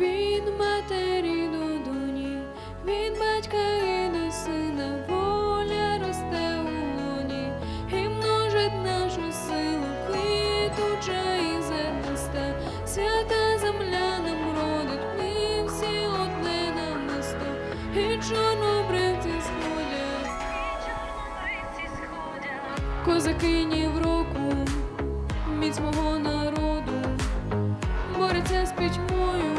Від матері до доні, від батька і до сина, воля росте у лоні, і множить нашу силу, квітуча і зерниста, свята земля нам родить, ми всі одне намисто, і чорнобривці сходять, козакині в року, міць мого народу. Бореться з пітьмою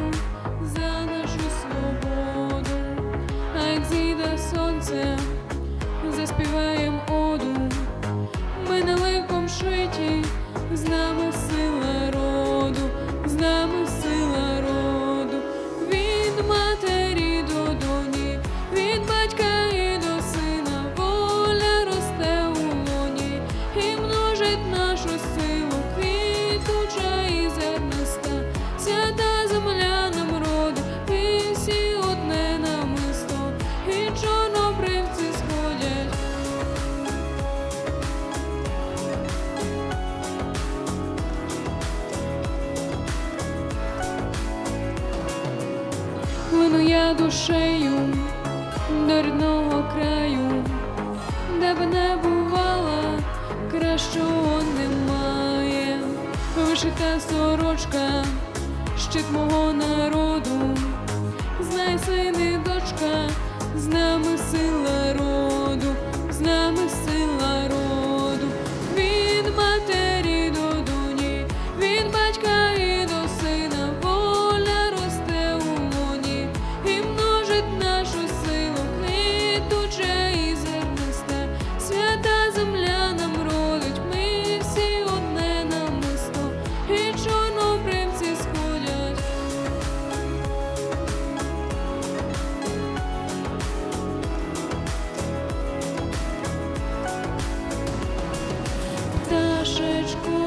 заспіваєм оду, ми не ликом шиті, з нами сила роду, з нами Плину я душею до краю, де б не бувала, кращого немає. Вишита сорочка, щит мого народу, знай сини, дочка, з нами сила роду, 路